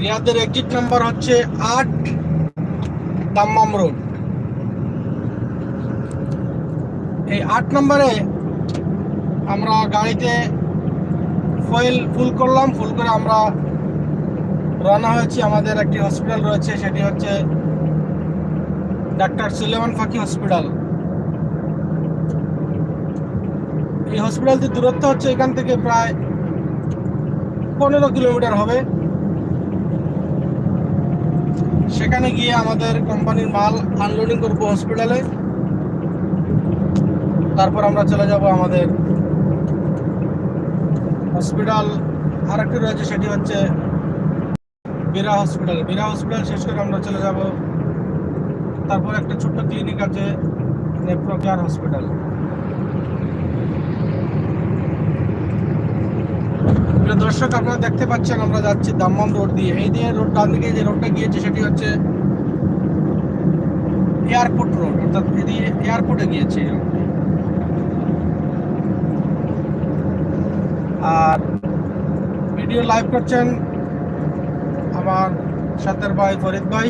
রিয়াদের exit number হচ্ছে আট দাম্মাম রোড এই আট নম্বরে আমরা গাড়িতে ফয়েল ফুল করলাম। ফুল করে আমরা রওনা হয়েছি। আমাদের একটি হসপিটাল রয়েছে, সেটি হচ্ছে ডাক্তার সুলেমান ফাঁকি হসপিটাল এই হসপিটালটির দূরত্ব হচ্ছে এখান থেকে প্রায় পনেরো কিলোমিটার হবে। সেখানে গিয়ে আমাদের কোম্পানির মাল আনলোডিং করব হসপিটালে তারপর আমরা চলে যাব আমাদের হসপিটাল আরেকটি রয়েছে, সেটি হচ্ছে বীরা হসপিটাল বীরা হসপিটাল শেষ করে আমরা চলে যাব। তারপর একটা ছোট্ট ক্লিনিক আছে নেপ্রো কেয়ার হসপিটাল প্রিয় দর্শক, আপনারা দেখতে পাচ্ছেন, আমরা যাচ্ছি দাম্মাম রোড দিয়ে এই দিয়ে রোড, ডান দিকে যে রোডটা গিয়েছে, সেটি হচ্ছে এয়ারপোর্ট রোড, অর্থাৎ এদিকে এয়ারপোর্টে গিয়েছে। আর ভিডিও লাইভ করছেন আমার সাথের ভাই, ফরিদ ভাই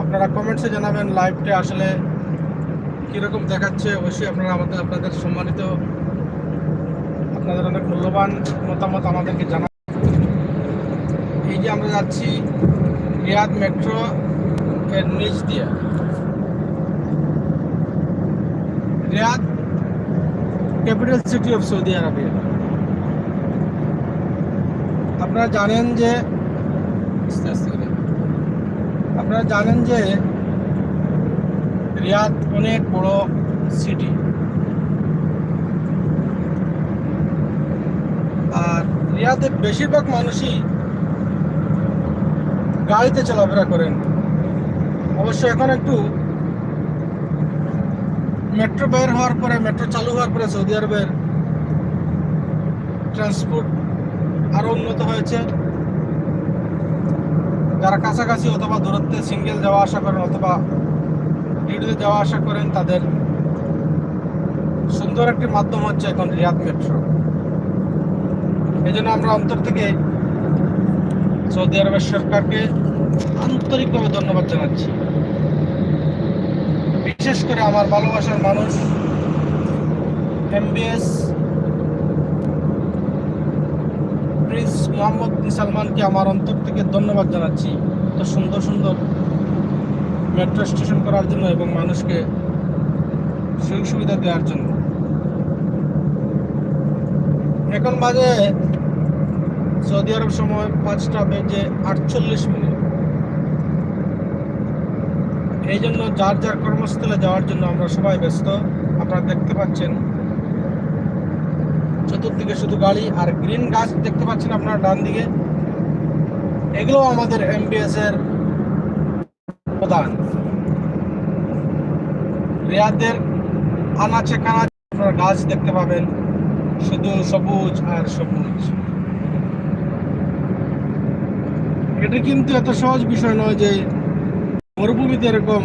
আপনারা কমেন্টসে জানাবেন লাইভটা আসলে কীরকম দেখাচ্ছে, অবশ্যই আপনারা আমাদের আপনাদের সম্মানিত আপনাদের অনেক মূল্যবান মতামত আমাদেরকে জানা এই যে আমরা যাচ্ছি রিয়াদ মেট্রো এর নিচ দিয়ে। Riyadh, capital city of Saudi Arabia আপনারা জানেন যে। আপনারা জানেন যে রিয়াদ অনেক বড় সিটি। রিয়াদের বেশিরভাগ মানুষই গাড়িতে চলাফেরা করেন। অবশ্য এখন একটু মেট্রো বের হওয়ার পরে মেট্রো চালু হওয়ার পরে সৌদি আরবের ট্রান্সপোর্ট আরও উন্নত হয়েছে। যারা কাছাকাছি অথবা দূরত্বে সিঙ্গেল যাওয়া আসা করেন অথবা ডিউটিতে যাওয়া আসা করেন, তাদের সুন্দর একটি মাধ্যম হচ্ছে এখন রিয়াদ মেট্রো এই জন্য আমরা অন্তর থেকে সৌদি আরবের সরকারকে আন্তরিকভাবে ধন্যবাদ জানাচ্ছি। বিশেষ করে আমার ভালোবাসার মানুষ এমবিএস প্রিন্স মোহাম্মদ সালমানকে আমার অন্তর থেকে ধন্যবাদ জানাচ্ছি। এত সুন্দর সুন্দর মেট্রো স্টেশন করার জন্য এবং মানুষকে সুযোগ সুবিধা দেওয়ার জন্য। এখন বাজে সৌদি আরব সময় পাঁচটা বেজে আটচল্লিশ মিনিট। এই জন্য যার যার কর্মস্থলে যাওয়ার জন্য আমরা সবাই ব্যস্ত। আপনারা দেখতে পাচ্ছেন চতুর্দিকে শুধু গাড়ি আর গ্রিন গাছ দেখতে পাচ্ছেন আপনারা ডান দিকে। এগুলো আমাদের এমবিএস এর প্রধান। রিয়াদের আনাচে কানাচে আপনারা গাছ দেখতে পাবেন। শুধু সবুজ আর সবুজ। এটা কিন্তু এত সহজ বিষয় নয় যে মরুভূমিতে এরকম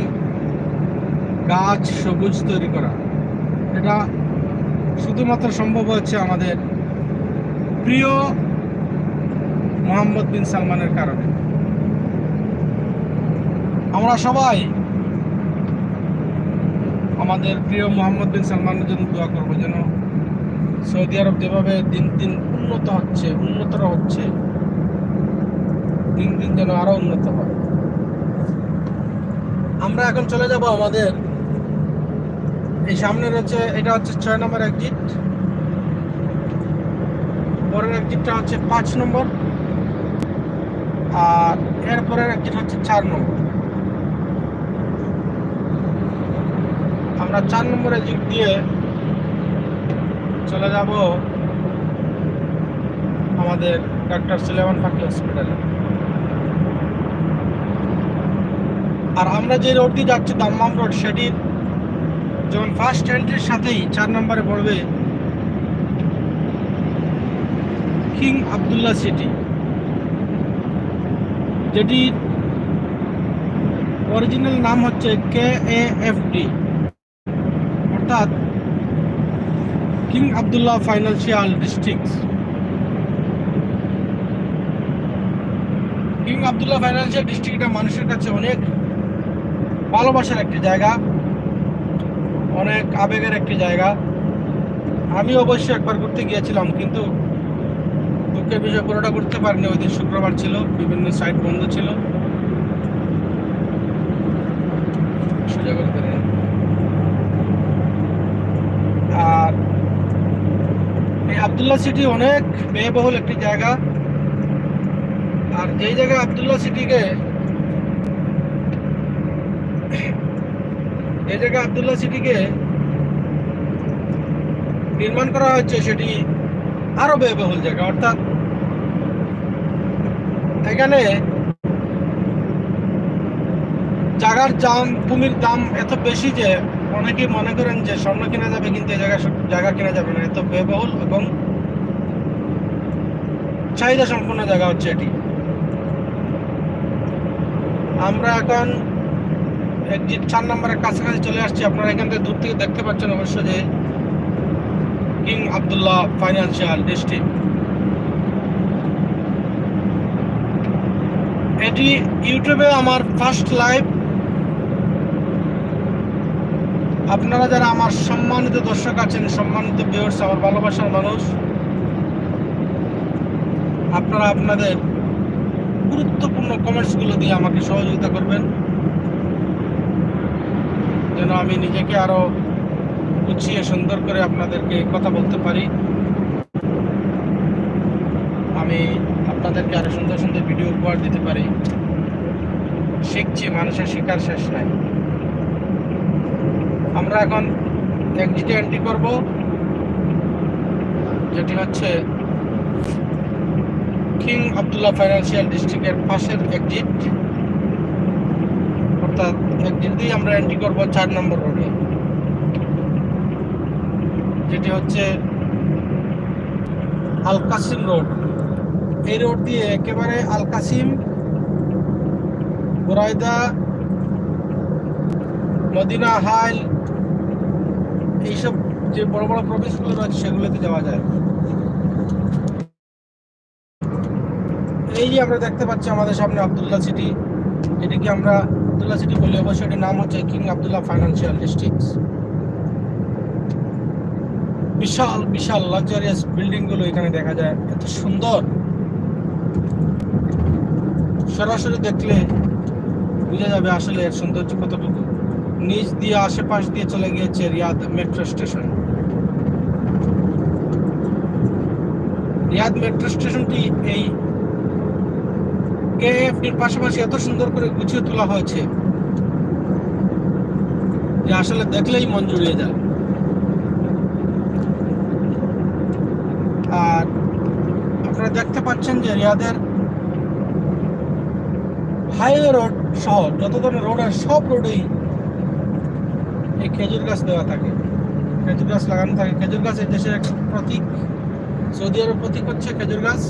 গাছ সবুজ তৈরি করা। এটা শুধুমাত্র সম্ভব হচ্ছে আমাদের প্রিয় মোহাম্মদ বিন সালমানের কারণে। আমরা সবাই আমাদের প্রিয় মোহাম্মদ বিন সালমানের জন্য দোয়া করব যেন সৌদি আরব যেভাবে দিন দিন উন্নত হচ্ছে, উন্নতর হচ্ছে দিন দিন যেন আরও উন্নত হয়। আমরা এখন চলে যাব আমাদের এই সামনে রয়েছে এটা হচ্ছে ছয় নম্বর এক্সিট পরের এক্সিটটা হচ্ছে পাঁচ নম্বর। আর এরপরের এক্সিট হচ্ছে চার নম্বর। আমরা চার নম্বর এক্সিট দিয়ে চলে যাব আমাদের ডাক্তার সুলেমান ফাকি হসপিটালে আর আমরা যে রোডটি যাচ্ছি দাম্মাম রোড সেটির যেমন ফার্স্ট এন্ট্রির সাথেই চার নম্বরে পড়বে কিং আবদুল্লাহ সিটি যেটির অরিজিনাল নাম হচ্ছে কে এ এফ ডি অর্থাৎ King Abdullah financial district King Abdullah financial ডিস্ট্রিক্টটা মানুষের কাছে অনেক ভালোবাসার একটি জায়গা, অনেক আবেগের একটি জায়গা। আমি অবশ্যই একবার ঘুরতে গিয়েছিলাম, কিন্তু দুঃখের বিষয়, পুরোটা ঘুরতে পারিনি। ওই দিন শুক্রবার ছিল, বিভিন্ন সাইট বন্ধ ছিল। আর এই আবদুল্লাহ সিটি অনেক ব্যয়বহুল একটি জায়গা। আর যেই জায়গায় আবদুল্লাহ সিটিকে এই জায়গায় আবদুল্লাহ সিটিকে নির্মাণ করা হচ্ছে সেটি আরও ব্যয়বহুল জায়গা। অর্থাৎ এখানে জায়গার দাম, ভূমির দাম এত বেশি যে অনেকেই মনে করেন যে স্বর্ণ কেনা যাবে, কিন্তু এই জায়গা জায়গা কেনা যাবে না। এত ব্যয়বহুল এবং চাহিদা সম্পন্ন জায়গা হচ্ছে এটি। আমরা এখন এক্সিট চার নম্বরের কাছাকাছি চলে আসছি, আপনারা এখান থেকে দূর থেকে দেখতে পাচ্ছেন অবশ্য যে কিং আবদুল্লাহ ফাইন্যান্সিয়াল ডিস্ট্রিক্ট। এটি ইউটিউবে আমার ফার্স্ট লাইভ আপনারা যারা আমার সম্মানিত দর্শক আছেন, সম্মানিত ভিউয়ার্স আমার ভালোবাসার মানুষ, আপনারা আপনাদের গুরুত্বপূর্ণ কমেন্টসগুলো দিয়ে আমাকে সহযোগিতা করবেন। যেন আমি নিজেকে আরও গুছিয়ে সুন্দর করে আপনাদেরকে কথা বলতে পারি। আমি আপনাদেরকে আরও সুন্দর সুন্দর ভিডিও উপহার দিতে পারি। শিখছি, মানুষের শিকার শেষ নাই। আমরা এখন এক্সিটে এন্ট্রি করব, যেটি হচ্ছে কিং আবদুল্লাহ ফাইন্যান্সিয়াল ডিস্ট্রিক্টের পাশের এক্সিট অর্থাৎ এক্সিট দিয়ে আমরা এন্ট্রি করব চার নম্বর রোডে যেটি হচ্ছে আল কাসিম রোড এই রোড দিয়ে একেবারে Al Qasim Buraidah Medina Hail, এইসব যে বড় বড় প্রবেশগুলো রয়েছে সেগুলোতে যাওয়া যায়। এই যে আমরা দেখতে পাচ্ছি আমাদের সামনে আবদুল্লাহ সিটি এটিকে আমরা আবদুল্লাহ সিটি বলি অবশ্যই এটির নাম হচ্ছে কিং আবদুল্লাহ ফাইন্যান্সিয়াল ডিস্ট্রিক্ট বিশাল বিশাল লাক্সারিয়াস বিল্ডিংগুলো এখানে দেখা যায়। এত সুন্দর। সরাসরি দেখলে বোঝা যাবে আসলে এর সৌন্দর্য কতটুকু। নিচ দিয়ে, আশেপাশ দিয়ে চলে গিয়েছে Riyadh metro station. Riyadh metro স্টেশনটি এই কেএফডির পাশাপাশি এত সুন্দর করে গুছিয়ে তোলা হয়েছে যে আসলে দেখলেই মন জুড়িয়ে যায়। আর আপনারা দেখতে পাচ্ছেন যে রিয়াদের হাইওয়ে রোড সহ যত ধরনের রোড আছে, সব রোডেই এই খেজুর গাছ দেওয়া থাকে। খেজুর গাছ লাগানো থাকে। খেজুর গাছ এই দেশের একটা প্রতীক। সৌদি আরব প্রতীক হচ্ছে খেজুর গাছ।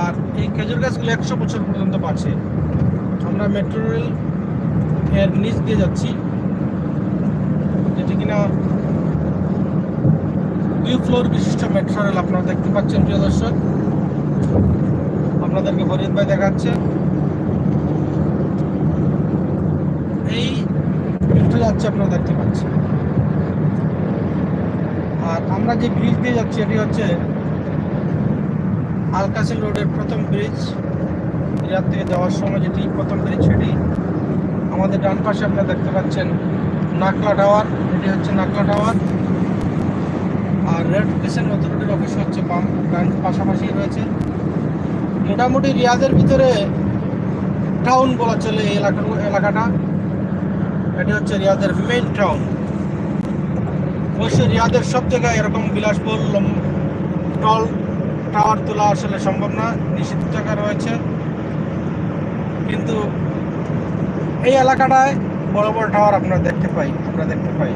আর এই খেজুর গাছগুলো একশো বছর পর্যন্ত বাঁচে। আমরা মেট্রো রেল এর নিচ দিয়ে যাচ্ছি। যেটি কিনা দুই ফ্লোর বিশিষ্ট মেট্রো রেল আপনারা দেখতে পাচ্ছেন, প্রিয় দর্শক। আপনাদেরকে ফরিদ ভাই দেখাচ্ছে। এই মেট্রো যাচ্ছে আপনারা দেখতে পাচ্ছেন। আর আমরা যে ব্রিজ দিয়ে যাচ্ছি, এটি হচ্ছে আলকাসিম রোডের প্রথম ব্রিজ রিয়াদ থেকে যাওয়ার সময় যেটি প্রথম ব্রিজ সেটি আমাদের ডান পাশে আপনারা দেখতে পাচ্ছেন নাকলা টাওয়ার এটি হচ্ছে নাকলা টাওয়ার আর রেড ক্রিসেন্ট অথরিটির অফিস হচ্ছে বাম, ডান পাশাপাশি রয়েছে। মোটামুটি রিয়াদের ভিতরে টাউন বলা চলে এই এলাকা, এলাকাটা। এটি হচ্ছে রিয়াদের মেইন টাউন অবশ্যই রিয়াদের সব জায়গায় এরকম বিলাসবহুল টল টাওয়ার তোলা আসলে সম্ভব না, নিষিদ্ধ জায়গা রয়েছে। কিন্তু এই এলাকাটায় বড় বড় টাওয়ার আপনারা দেখতে পাই, আমরা দেখতে পাই।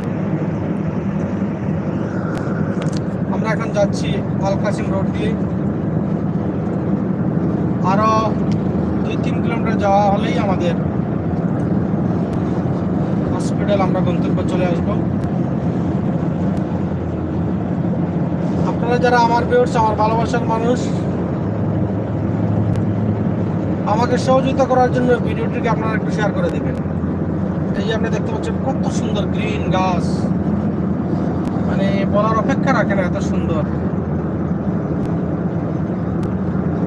আমরা এখন যাচ্ছি আলকাসিম রোড দিয়ে। আরও দুই তিন কিলোমিটার যাওয়া হলেই আমাদের হসপিটাল আমরা গন্তব্য চলে আসব। আপনারা যারা আমার ভিউর্স আমার ভালোবাসার মানুষ, আমাকে সহযোগিতা করার জন্য ভিডিওটিকে আপনারা একটু শেয়ার করে দেবেন। এই যে আপনি দেখতে পাচ্ছেন কত সুন্দর গ্রিন গাছ। মানে বলার অপেক্ষা রাখে না এত সুন্দর।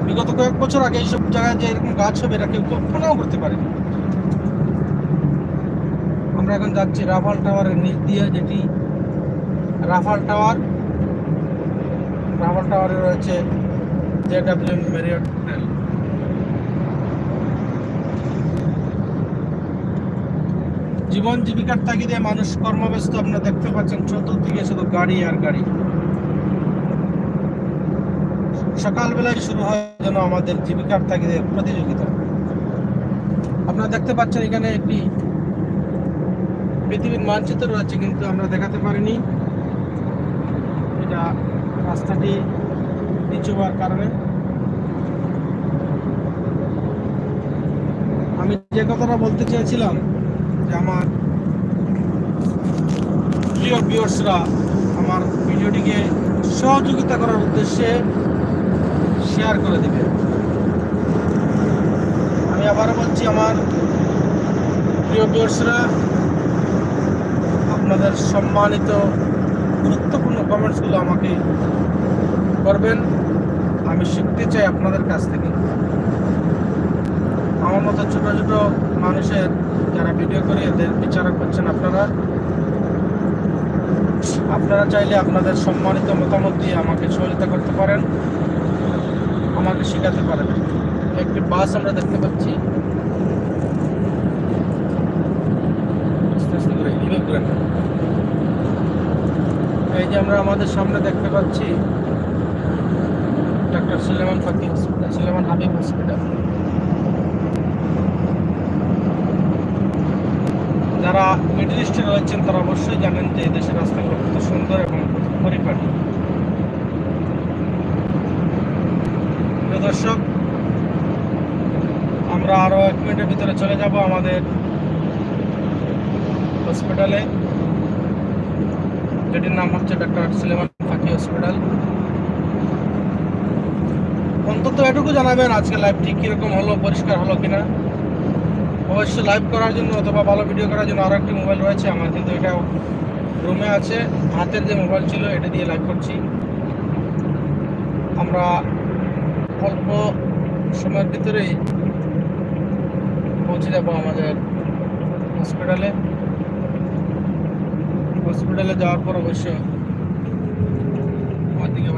বিগত কয়েক বছর আগে এইসব জায়গায় যে এরকম গাছ হবে, এটা কেউ কল্পনাও করতে পারেনি। আমরা এখন যাচ্ছি রাফাল টাওয়ারের নিচ দিয়ে, যেটি রাফাল টাওয়ার। রাফাল টাওয়ারে রয়েছে জে ডাব্লিউ মেরিয়ট হোটেল জীবন জীবিকার তাগিদে মানুষ কর্মব্যস্ত, আপনারা দেখতে পাচ্ছেন চতুর্দিকে শুধু গাড়ি আর গাড়ি। সকালবেলায় শুরু হয় যেন আমাদের জীবিকার তাগিদে প্রতিযোগিতা। আপনারা দেখতে পাচ্ছেন এখানে একটি পৃথিবীর মানচিত্র রয়েছে, কিন্তু আমরা দেখাতে পারিনি। এটা রাস্তাটি নিচু হওয়ার কারণে। আমি যে কথাটা বলতে চেয়েছিলাম যে আমার প্রিয় ভিউয়ার্সরা আমার ভিডিওটিকে সহযোগিতা করার উদ্দেশ্যে শেয়ার করে দেবে। আমি আবারও বলছি, আমার প্রিয় ভিউয়ার্সরা আপনাদের সম্মানিত গুরুত্বপূর্ণ কমেন্টসগুলো আমাকে করবেন। আমি শিখতে চাই আপনাদের কাছ থেকে। আমার মতো ছোটো ছোটো মানুষের যারা ভিডিও করে এদের বিচারক হচ্ছেন আপনারা। আপনারা চাইলে আপনাদের সম্মানিত মতামত দিয়ে আমাকে সহযোগিতা করতে পারেন। আমাকে শেখাতে পারেন। একটি বাস আমরা দেখতে পাচ্ছি। আস্তে আস্তে করে। এই যে আমরা আমাদের সামনে দেখতে পাচ্ছি doctor Sulaiman Fakeeh hospital Sulaiman Habib hospital যারা মিডল ইস্টে রয়েছেন, তারা অবশ্যই জানেন যে দেশের রাস্তাগুলো কত সুন্দর এবং পরিপাটি। দর্শক, আমরা আরও এক মিনিটের ভিতরে চলে যাব আমাদের হসপিটালে যেটির নাম হচ্ছে ডক্টর সুলেমান ফাকি হসপিটাল অন্তত এটুকু জানাবেন আজকে লাইভটি কীরকম হলো, পরিষ্কার হলো কিনা। অবশ্যই লাইভ করার জন্য অথবা ভালো ভিডিও করার জন্য আরও একটি মোবাইল রয়েছে, আমার কিন্তু এটা রুমে আছে। হাতের যে মোবাইল ছিল, এটা দিয়ে লাইভ করছি। আমরা অল্প সময়ের ভিতরেই পৌঁছে যাব আমাদের হসপিটালে হসপিটালে যাওয়ার পর অবশ্য দিকে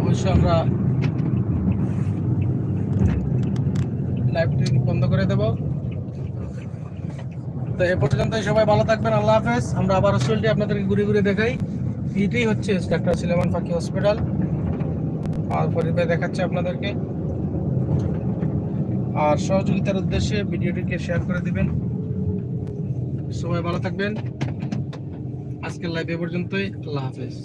অবশ্য আমরা লাইভটি বন্ধ করে দেব। তো এ পর্যন্ত সবাই ভালো থাকবেন, আল্লাহ হাফেজ। আমরা আবার হসপিটালটি আপনাদেরকে ঘুরে ঘুরে দেখাই। এটাই হচ্ছে ডাক্তার সুলেমান ফাঁকি হসপিটাল। আর পরিবার দেখাচ্ছে আপনাদেরকে। আর সহযোগিতার উদ্দেশ্যে ভিডিওটিকে শেয়ার করে দিবেন। সবাই ভালো থাকবেন। আজকের লাইভ এ পর্যন্তই আল্লাহ হাফেজ।